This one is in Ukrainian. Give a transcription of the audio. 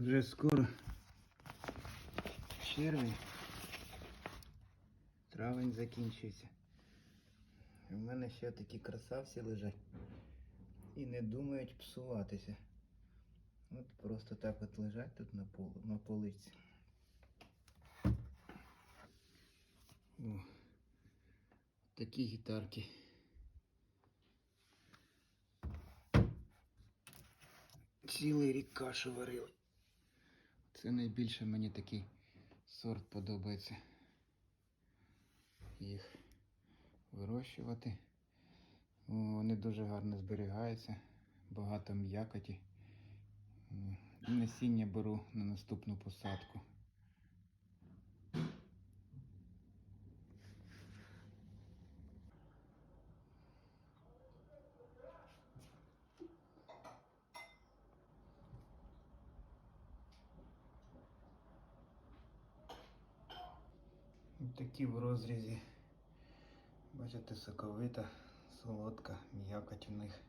Вже скоро червень. Травень закінчується. У мене ще такі красавці лежать і не думають псуватися. От просто так от лежать тут на полу, на полиці. О, такі гітарки. Цілий рік кашу варили. Це найбільше мені такий сорт подобається. Їх вирощувати. Вони дуже гарно зберігаються, багато м'якоті. Насіння беру на наступну посадку. Такі в розрізі. Бачите, соковита, солодка, м'якоть у них.